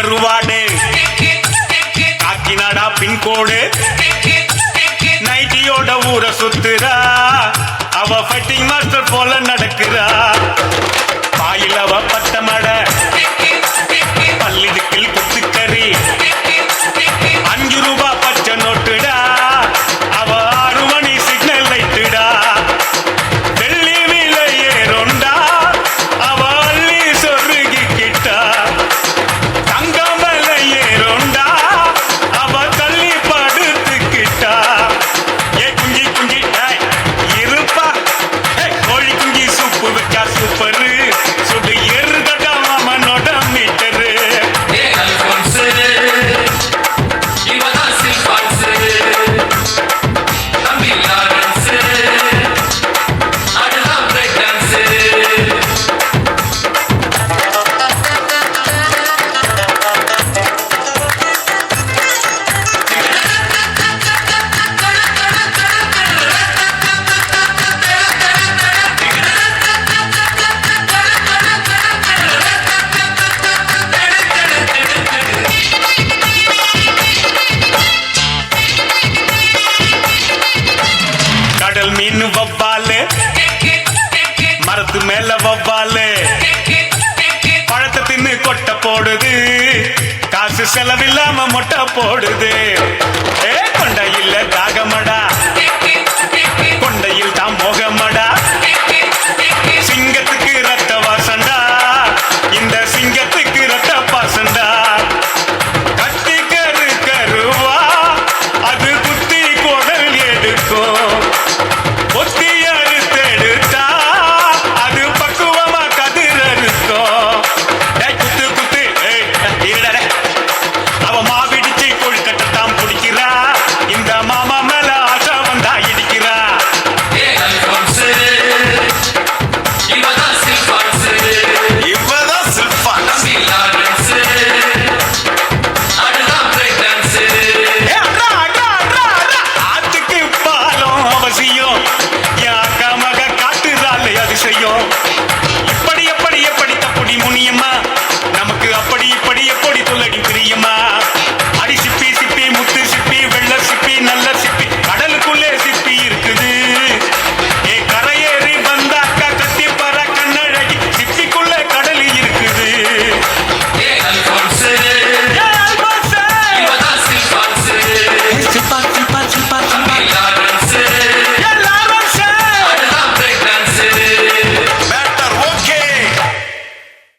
கருவாடு. காக்கினாடா பின்கோடு. நைட்டியோட ஊரை சுத்துறா. அவ ஃபைட்டிங் மாஸ்டர் போல நடக்கிறா. பாயில் அவ பட்டமடை காசு செலவில்லாம மொட்டை போடுது. ஏ கொண்ட இல்ல